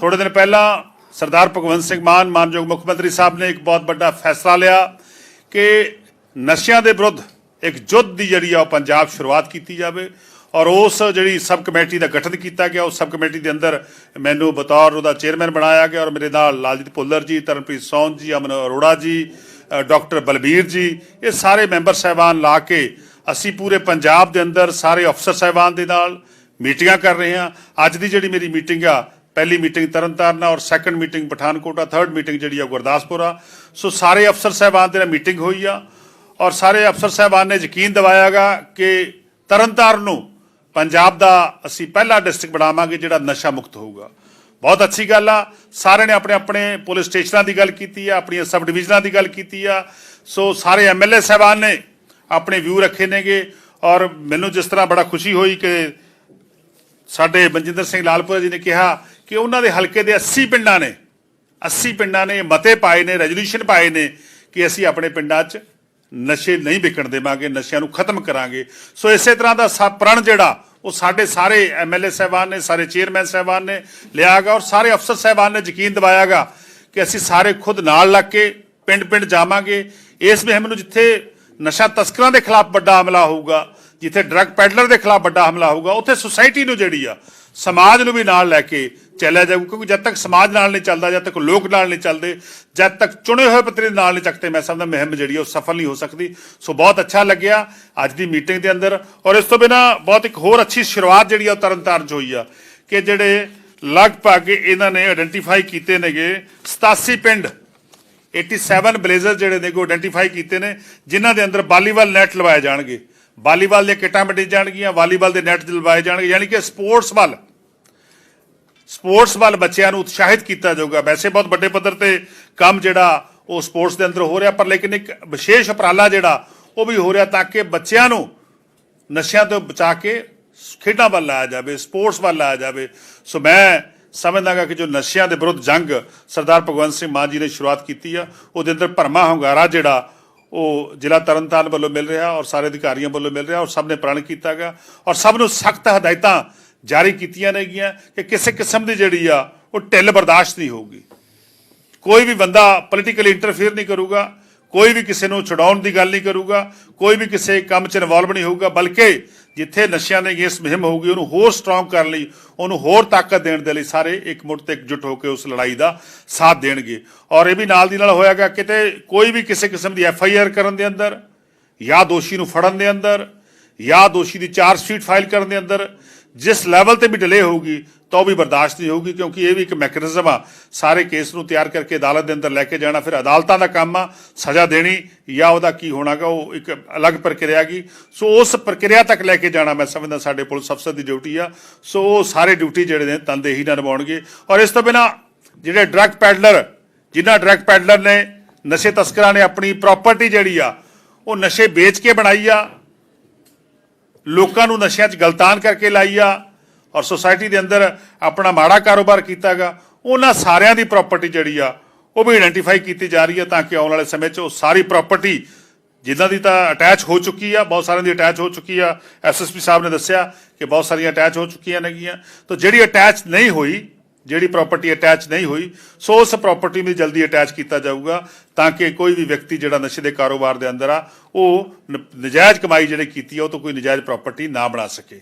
ਥੋੜੇ ਦਿਨ ਪਹਿਲਾਂ ਸਰਦਾਰ ਭਗਵੰਤ ਸਿੰਘ ਮਾਨ, ਮਾਨਯੋਗ ਮੁੱਖ ਮੰਤਰੀ ਸਾਹਿਬ ਨੇ ਇੱਕ ਬਹੁਤ ਵੱਡਾ ਫੈਸਲਾ ਲਿਆ ਕਿ ਨਸ਼ਿਆਂ ਦੇ ਵਿਰੁੱਧ ਇੱਕ ਜੁੱਧ ਦੀ ਜਿਹੜੀ ਆ ਉਹ ਪੰਜਾਬ ਸ਼ੁਰੂਆਤ ਕੀਤੀ ਜਾਵੇ ਔਰ ਉਸ ਜਿਹੜੀ ਸਬ ਕਮੇਟੀ ਦਾ ਗਠਨ ਕੀਤਾ ਗਿਆ, ਉਸ ਸਬ ਕਮੇਟੀ ਦੇ ਅੰਦਰ ਮੈਨੂੰ ਬਤੌਰ ਉਹਦਾ ਚੇਅਰਮੈਨ ਬਣਾਇਆ ਗਿਆ ਔਰ ਮੇਰੇ ਨਾਲ ਲਾਲਜੀਤ ਭੁੱਲਰ ਜੀ, ਤਰਨਪ੍ਰੀਤ ਸੌਂਦ ਜੀ, ਅਮਨ ਅਰੋੜਾ ਜੀ ਡਾਕਟਰ ਬਲਬੀਰ ਜੀ, ਇਹ ਸਾਰੇ ਮੈਂਬਰ ਸਾਹਿਬਾਨ ਲਾ ਕੇ ਅਸੀਂ ਪੂਰੇ ਪੰਜਾਬ ਦੇ ਅੰਦਰ ਸਾਰੇ ਅਫਸਰ ਸਾਹਿਬਾਨ ਦੇ ਨਾਲ ਮੀਟਿੰਗਾਂ ਕਰ ਰਹੇ ਹਾਂ। ਅੱਜ ਦੀ ਜਿਹੜੀ ਮੇਰੀ ਮੀਟਿੰਗ ਆ ਪਹਿਲੀ ਮੀਟਿੰਗ ਤਰਨਤਾਰਨ ਆ ਔਰ ਸੈਕੰਡ ਮੀਟਿੰਗ ਪਠਾਨਕੋਟ ਆ ਥਰਡ ਮੀਟਿੰਗ ਜਿਹੜੀ ਆ ਗੁਰਦਾਸਪੁਰ ਆ। ਸੋ ਸਾਰੇ ਅਫਸਰ ਸਾਹਿਬਾਨ ਦੇ ਨਾਲ ਮੀਟਿੰਗ ਹੋਈ ਆ ਔਰ ਸਾਰੇ ਅਫਸਰ ਸਾਹਿਬਾਨ ਨੇ ਯਕੀਨ ਦਿਵਾਇਆਗਾ ਕਿ ਤਰਨਤਾਰਨ ਨੂੰ ਪੰਜਾਬ ਦਾ ਅਸੀਂ ਪਹਿਲਾ ਡਿਸਟ੍ਰਿਕਟ ਬਣਾਵਾਂਗੇ ਜਿਹੜਾ ਨਸ਼ਾ ਮੁਕਤ ਹੋਊਗਾ। ਬਹੁਤ ਅੱਛੀ ਗੱਲ ਆ। ਸਾਰਿਆਂ ਨੇ ਆਪਣੇ ਆਪਣੇ ਪੁਲਿਸ ਸਟੇਸ਼ਨਾਂ ਦੀ ਗੱਲ ਕੀਤੀ ਆ, ਆਪਣੀਆਂ ਸਬ ਡਿਵੀਜ਼ਨਾਂ ਦੀ ਗੱਲ ਕੀਤੀ ਆ। ਸੋ ਸਾਰੇ ਐਮਐਲਏ ਸਾਹਿਬਾਨ ਨੇ ਆਪਣੇ ਵਿਊ ਰੱਖੇ ਨੇਗੇ ਔਰ ਮੈਨੂੰ ਜਿਸ ਤਰ੍ਹਾਂ ਬੜਾ ਖੁਸ਼ੀ ਹੋਈ ਕਿ ਸਾਡੇ ਮਨਜਿੰਦਰ ਸਿੰਘ ਲਾਲਪੁਰਾ ਜੀ ਨੇ ਕਿਹਾ ਕਿ ਉਹਨਾਂ ਦੇ ਹਲਕੇ ਦੇ 80 ਪਿੰਡਾਂ ਨੇ 80 ਪਿੰਡਾਂ ਨੇ ਮਤੇ ਪਾਏ ਨੇ ਰੈਜ਼ੋਲੂਸ਼ਨ ਪਾਏ ਨੇ ਕਿ ਅਸੀਂ ਆਪਣੇ ਪਿੰਡਾਂ 'ਚ ਨਸ਼ੇ ਨਹੀਂ ਵਿਕਣ ਦੇਵਾਂਗੇ, ਨਸ਼ਿਆਂ ਨੂੰ ਖਤਮ ਕਰਾਂਗੇ। ਸੋ ਇਸੇ ਤਰ੍ਹਾਂ ਦਾ ਸਾ- ਪ੍ਰਣ ਜਿਹੜਾ, ਉਹ ਸਾਡੇ ਸਾਰੇ ਐਮਐਲਏ ਸਾਹਿਬਾਨ ਨੇ, ਸਾਰੇ ਚੇਅਰਮੈਨ ਸਾਹਿਬਾਨ ਨੇ ਲਿਆਗਾ ਔਰ ਸਾਰੇ ਅਫਸਰ ਸਾਹਿਬਾਨ ਨੇ ਯਕੀਨ ਦਿਵਾਇਆਗਾ ਕਿ ਅਸੀਂ ਸਾਰੇ ਖੁਦ ਨਾਲ ਲੱਗ ਕੇ ਪਿੰਡ ਪਿੰਡ ਜਾਵਾਂਗੇ। ਇਸ ਮੁਹਿੰਮ ਨੂੰ ਜਿੱਥੇ ਨਸ਼ਾ ਤਸਕਰਾਂ ਦੇ ਖਿਲਾਫ ਵੱਡਾ ਹਮਲਾ ਹੋਊਗਾ, ਜਿੱਥੇ ਡਰੱਗ ਪੈਡਲਰ ਦੇ ਖਿਲਾਫ ਵੱਡਾ ਹਮਲਾ ਹੋਊਗਾ, ਉੱਥੇ ਸੁਸਾਇਟੀ ਨੂੰ ਜਿਹੜੀ ਆ, ਸਮਾਜ ਨੂੰ ਵੀ ਨਾਲ ਲੈ ਕੇ ਚੱਲਿਆ ਜਾਊ, ਕਿਉਂਕਿ ਜਦ ਤੱਕ ਸਮਾਜ ਨਾਲ ਨਹੀਂ ਚੱਲਦਾ, ਜਦ ਤੱਕ ਲੋਕ ਨਾਲ ਨਹੀਂ ਚੱਲਦੇ, ਜਦ ਤੱਕ ਚੁਣੇ ਹੋਏ ਪੱਤਰੀ ਨਾਲ ਨਹੀਂ ਚੱਕਦੇ, ਮੈਂ ਸਮਝਦਾ ਮੁਹਿੰਮ ਜਿਹੜੀ ਉਹ ਸਫਲ ਨਹੀਂ ਹੋ ਸਕਦੀ। ਸੋ ਬਹੁਤ ਅੱਛਾ ਲੱਗਿਆ ਅੱਜ ਦੀ ਮੀਟਿੰਗ ਦੇ ਅੰਦਰ। ਔਰ ਇਸ ਤੋਂ ਬਿਨਾ ਬਹੁਤ ਇੱਕ ਹੋਰ ਅੱਛੀ ਸ਼ੁਰੂਆਤ ਜਿਹੜੀ ਆ ਉਹ ਤਰਨਤਾਰਨ 'ਚ ਹੋਈ ਆ, ਕਿ ਜਿਹੜੇ ਲਗਭਗ ਇਹਨਾਂ ਨੇ ਆਇਡੈਂਟੀਫਾਈ ਕੀਤੇ ਨੇਗੇ 87 ਪਿੰਡ 87 ਬਲੇਜ਼ਰ ਜਿਹੜੇ ਨੇ ਕੋ ਆਇਡੈਂਟੀਫਾਈ ਕੀਤੇ ਨੇ, ਜਿਨ੍ਹਾਂ ਦੇ ਅੰਦਰ ਵਾਲੀਬਾਲ ਨੈਟ ਲਵਾਏ ਜਾਣਗੇ। ਵਾਲੀਬਾਲ ਦੀਆਂ ਕਿੱਟਾਂ ਵੱਢੀ ਜਾਣਗੀਆਂ, ਵਾਲੀਬਾਲ ਦੇ ਨੈਟ ਲਵਾਏ ਜਾਣਗੇ, ਯਾਨੀ ਕਿ ਸਪੋਰਟਸ ਵੱਲ ਸਪੋਰਟਸ ਵੱਲ ਬੱਚਿਆਂ ਨੂੰ ਉਤਸ਼ਾਹਿਤ ਕੀਤਾ ਜਾਊਗਾ। ਵੈਸੇ ਬਹੁਤ ਵੱਡੇ ਪੱਧਰ ਤੇ ਕੰਮ ਜਿਹੜਾ ਉਹ ਸਪੋਰਟਸ ਦੇ ਅੰਦਰ ਹੋ ਰਿਹਾ, ਪਰ ਲੇਕਿਨ ਇੱਕ ਵਿਸ਼ੇਸ਼ ਉਪਰਾਲਾ ਜਿਹੜਾ ਉਹ ਵੀ ਹੋ ਰਿਹਾ ਤਾਂ ਕਿ ਬੱਚਿਆਂ ਨੂੰ ਨਸ਼ਿਆਂ ਤੋਂ ਬਚਾ ਕੇ ਖੇਡਾਂ ਵੱਲ ਲਾਇਆ ਜਾਵੇ, ਸਪੋਰਟਸ ਵੱਲ ਲਾਇਆ ਜਾਵੇ। ਸੋ ਮੈਂ ਸਮਝਦਾਗਾ ਕਿ ਜੋ ਨਸ਼ਿਆਂ ਦੇ ਵਿਰੁੱਧ ਜੰਗ ਸਰਦਾਰ ਭਗਵੰਤ ਸਿੰਘ ਮਾਨ ਜੀ ਨੇ ਸ਼ੁਰੂਆਤ ਕੀਤੀ ਆ, ਉਹਦੇ ਅੰਦਰ ਭਰਮਾ ਹੰਗਾਰਾ ਜਿਹੜਾ ਉਹ ਜ਼ਿਲ੍ਹਾ ਤਰਨਤਾਰਨ ਵੱਲੋਂ ਮਿਲ ਰਿਹਾ ਔਰ ਸਾਰੇ ਅਧਿਕਾਰੀਆਂ ਵੱਲੋਂ ਮਿਲ ਰਿਹਾ ਔਰ ਸਭ ਨੇ ਪ੍ਰਣ ਕੀਤਾ ਗਿਆ ਔਰ ਸਭ ਨੂੰ ਸਖਤ ਹਦਾਇਤਾਂ ਜਾਰੀ ਕੀਤੀਆਂ ਨੇਗੀਆਂ ਕਿ ਕਿਸੇ ਕਿਸਮ ਦੀ ਜਿਹੜੀ ਆ, ਉਹ ਢਿੱਲ ਬਰਦਾਸ਼ਤ ਨਹੀਂ ਹੋਊਗੀ। ਕੋਈ ਵੀ ਬੰਦਾ ਪੋਲੀਟੀਕਲੀ ਇੰਟਰਫੇਅਰ ਨਹੀਂ ਕਰੂਗਾ, ਕੋਈ ਵੀ ਕਿਸੇ ਨੂੰ ਛਡਾਉਣ ਦੀ ਗੱਲ ਨਹੀਂ ਕਰੂਗਾ, ਕੋਈ ਵੀ ਕਿਸੇ ਕੰਮ 'ਚ ਇਨਵੋਲਵ ਨਹੀਂ ਹੋਊਗਾ, ਬਲਕਿ ਜਿੱਥੇ ਨਸ਼ਿਆਂ ਨੇ ਇਸ ਮੁਹਿੰਮ ਹੋਊਗੀ, ਉਹਨੂੰ ਹੋਰ ਸਟਰੋਂਗ ਕਰਨ ਲਈ, ਉਹਨੂੰ ਹੋਰ ਤਾਕਤ ਦੇਣ ਦੇ ਲਈ ਸਾਰੇ ਇੱਕ ਇਕਮੁੱਠ ਤੇ ਇਕਜੁੱਟ ਹੋ ਕੇ ਉਸ ਲੜਾਈ ਦਾ ਸਾਥ ਦੇਣਗੇ। ਔਰ ਇਹ ਵੀ ਨਾਲ ਦੀ ਨਾਲ ਹੋਇਆਗਾ, ਕਿਤੇ ਕੋਈ ਵੀ ਕਿਸੇ ਕਿਸਮ ਦੀ ਐਫ ਆਈ ਆਰ ਕਰਨ ਦੇ ਅੰਦਰ, ਜਾਂ ਦੋਸ਼ੀ ਨੂੰ ਫੜਨ ਦੇ ਅੰਦਰ, ਜਾਂ ਦੋਸ਼ੀ ਦੀ ਚਾਰਜ ਸ਼ੀਟ ਫਾਈਲ ਕਰਨ ਦੇ ਅੰਦਰ ਜਿਸ ਲੈਵਲ ਤੇ ਵੀ ਡਿਲੇ ਹੋਊਗੀ, ਤਾਂ ਉਹ ਵੀ ਬਰਦਾਸ਼ਤ ਨਹੀਂ ਹੋਊਗੀ, ਕਿਉਂਕਿ ਇਹ ਵੀ ਇੱਕ ਮੈਕੈਨਿਜ਼ਮ ਆ। ਸਾਰੇ ਕੇਸ ਨੂੰ ਤਿਆਰ ਕਰਕੇ ਅਦਾਲਤ ਦੇ ਅੰਦਰ ਲੈ ਕੇ ਜਾਣਾ, ਫਿਰ ਅਦਾਲਤਾਂ ਦਾ ਕੰਮ ਆ, ਸਜ਼ਾ ਦੇਣੀ, ਜਾਂ ਉਹਦਾ ਕੀ ਹੋਣਾਗਾ, ਉਹ ਇੱਕ ਅਲੱਗ ਪ੍ਰਕਿਰਿਆ ਗੀ ਸੋ ਉਸ ਪ੍ਰਕਿਰਿਆ ਤੱਕ ਲੈ ਕੇ ਜਾਣਾ ਮੈਂ ਸਮਝਦਾ ਸਾਡੇ ਪੁਲਿਸ ਅਫਸਰ ਦੀ ਡਿਊਟੀ ਆ। ਸੋ ਉਹ ਸਾਰੇ ਡਿਊਟੀ ਜਿਹੜੇ ਨੇ ਤਨਦੇਹੀ ਨਾਲ ਨਿਭਾਉਣਗੇ। ਔਰ ਇਸ ਤੋਂ ਬਿਨਾ ਜਿਹੜੇ ਡਰੱਗ ਪੈਡਲਰ ਜਿਨ੍ਹਾਂ ਡਰੱਗ ਪੈਡਲਰ ਨੇ, ਨਸ਼ੇ ਤਸਕਰਾਂ ਨੇ ਆਪਣੀ ਪ੍ਰਾਪਰਟੀ ਜਿਹੜੀ ਆ, ਉਹ ਨਸ਼ੇ ਵੇਚ ਕੇ ਬਣਾਈ ਆ ਲੋਕਾਂ ਨੂੰ ਨਸ਼ਿਆਂ 'ਚ ਗਲਤਾਨ ਕਰਕੇ ਲਾਈ ਆ ਔਰ ਸੋਸਾਇਟੀ ਦੇ ਅੰਦਰ ਆਪਣਾ ਮਾੜਾ ਕਾਰੋਬਾਰ ਕੀਤਾਗਾ, ਉਹਨਾਂ ਸਾਰਿਆਂ ਦੀ ਪ੍ਰਾਪਰਟੀ ਜਿਹੜੀ ਆ, ਉਹ ਵੀ ਆਇਡੈਂਟੀਫਾਈ ਕੀਤੀ ਜਾ ਰਹੀ ਹੈ ਤਾਂ ਕਿ ਆਉਣ ਵਾਲੇ ਸਮੇਂ 'ਚ ਉਹ ਸਾਰੀ ਪ੍ਰਾਪਰਟੀ ਜਿਨ੍ਹਾਂ ਦੀ ਤਾਂ ਅਟੈਚ ਹੋ ਚੁੱਕੀ ਆ, ਬਹੁਤ ਸਾਰਿਆਂ ਦੀ ਅਟੈਚ ਹੋ ਚੁੱਕੀ ਆ। ਐਸਐਸਪੀ ਸਾਹਿਬ ਨੇ ਦੱਸਿਆ ਕਿ ਬਹੁਤ ਸਾਰੀਆਂ ਅਟੈਚ ਹੋ ਚੁੱਕੀਆਂ ਨੇਗੀਆਂ। ਤਾਂ ਜਿਹੜੀ ਅਟੈਚ ਨਹੀਂ ਹੋਈ ਜਿਹੜੀ ਪ੍ਰਾਪਰਟੀ ਅਟੈਚ ਨਹੀਂ ਹੋਈ, ਸੋ ਉਸ ਪ੍ਰਾਪਰਟੀ ਨੂੰ ਜਲਦੀ ਅਟੈਚ ਕੀਤਾ ਜਾਊਗਾ ਤਾਂ ਕਿ ਕੋਈ ਵੀ ਵਿਅਕਤੀ ਜਿਹੜਾ ਨਸ਼ੇ ਦੇ ਕਾਰੋਬਾਰ ਦੇ ਅੰਦਰ ਆ, ਉਹ ਨ- ਨਜਾਇਜ਼ ਕਮਾਈ ਜਿਹੜੀ ਕੀਤੀ ਆ, ਉਹ ਤੋਂ ਕੋਈ ਨਜਾਇਜ਼ ਪ੍ਰਾਪਰਟੀ ਨਾ ਬਣਾ ਸਕੇ।